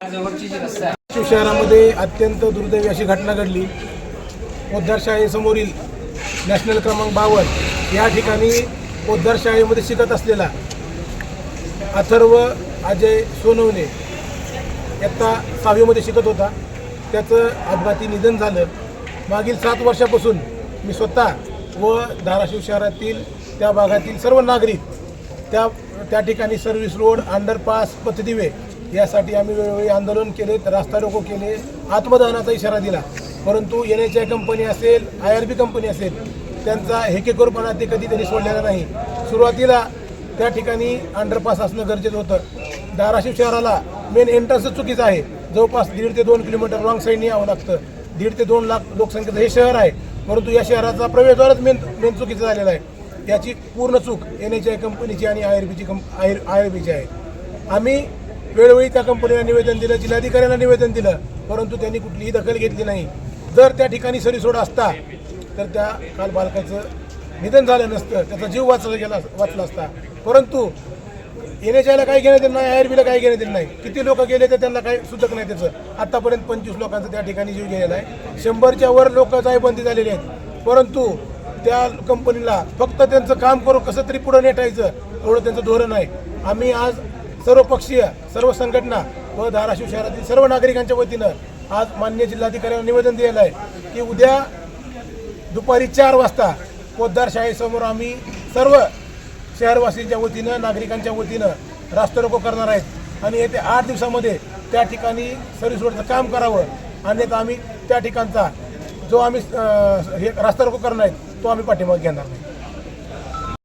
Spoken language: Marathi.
धाराशिव शहरामध्ये अत्यंत दुर्दैवी अशी घटना घडली. पोद्दार शाळेसमोरील नॅशनल क्रमांक बावन्न या ठिकाणी पोद्दार शाळेमध्ये शिकत असलेला अथर्व अजय सोनवणे इयत्ता सहावीमध्ये शिकत होता. त्याचं अपघाती निधन झालं. मागील सात वर्षापासून मी स्वतः व धाराशिव शहरातील त्या भागातील सर्व नागरिक त्या त्या ठिकाणी सर्व्हिस रोड अंडरपास पथदिवे यासाठी आम्ही वेळोवेळी आंदोलन केले रास्ता रोको केले आत्मदहनाचा इशारा दिला. परंतु एन एच आय कंपनी असेल आय आर बी कंपनी असेल त्यांचा हेकेकोरपणा ते कधी त्यांनी सोडलेला नाही. सुरुवातीला त्या ठिकाणी अंडरपास असणं गरजेचं होतं. धाराशिव शहराला मेन एंट्रन्सच चुकीचं आहे. जवळपास दीड ते दोन किलोमीटर रॉंग साईडने यावं लागतं. दीड ते दोन लाख लोकसंख्येचं हे शहर आहे. परंतु या शहराचा प्रवेशद्वारच मेन मेन चुकीचं झालेला आहे. याची पूर्ण चूक एन एच आय कंपनीची आणि आय आर बीची कंप आय आय आर बीची आहे. आम्ही वेळोवेळी त्या कंपनीला निवेदन दिलं जिल्हाधिकाऱ्यांना निवेदन दिलं परंतु त्यांनी कुठलीही दखल घेतली नाही. जर त्या ठिकाणी सरीसोड असता तर त्या काल बालकाचं निधन झालं नसतं त्याचा जीव वाचला गेला वाचला असता. परंतु एन येण्याच्याला काही घेणं देणं नाही आय आर बीला काही घेणं नाही. किती लोक गेले तर त्यांना काही सुचक नाही त्याचं. आत्तापर्यंत पंचवीस लोकांचा त्या ठिकाणी जीव गेलेला आहे. शंभरच्या वर लोक जायबंदी झालेली आहेत. परंतु त्या कंपनीला फक्त त्यांचं काम करून कसं तरी पुढं नेटायचं एवढं त्यांचं धोरण आहे. आम्ही आज सर्व पक्षीय सर्व संघटना व धाराशिव शहरातील सर्व नागरिकांच्या वतीनं आज मान्य जिल्हाधिकाऱ्यांना निवेदन दिलेलं आहे की उद्या दुपारी चार वाजता पोद्दार शाळेसमोर आम्ही सर्व शहरवासींच्या वतीनं नागरिकांच्या वतीनं रास्तरोको करणार आहेत. आणि येत्या आठ दिवसामध्ये त्या ठिकाणी सर्व्हिस रोडचं काम करावं. अन्यथा आम्ही त्या ठिकाणचा जो आम्ही हे रास्ता रोको करणार आहेत तो आम्ही पाठिंबा घेणार नाही.